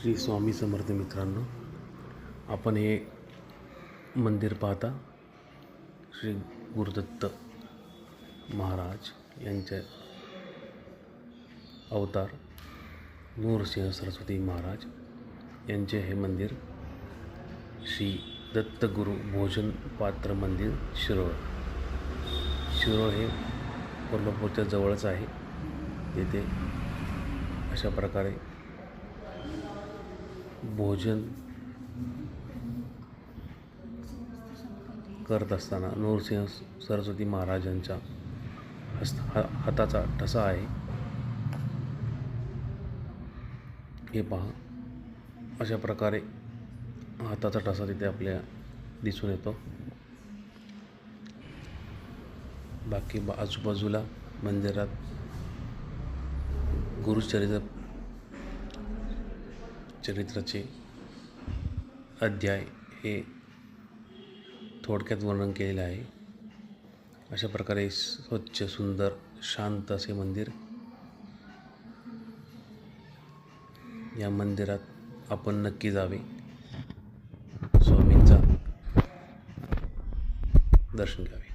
श्री स्वामी समर्थ मित्रांनो आपण हे मंदिर पाहता. श्री गुरुदत्त महाराज यांचे अवतार नूरसिंह सरस्वती महाराज यांचे हे मंदिर. श्री दत्तगुरु भोजन पात्र मंदिर शिरोळ. शिरोळ हे कोल्हापूरच्या जवळच आहे. येथे अशा प्रकारे भोजन करत असताना नूरसिंह सरस्वती महाराजांच्या हस्त हाताचा ठसा आहे. हे पहा. अशा प्रकारे हाताचा ठसा तिथे आपल्या दिसून येतो. बाकी बा आजूबाजूला मंदिरात गुरुचरित्र चरित्राचे अध्याय हे थोडक्यात वर्णन केलेलं आहे. अशा प्रकारे स्वच्छ सुंदर शांत असे मंदिर या मंदिरात आपण नक्की जावे. स्वामींचा दर्शन घ्यावे.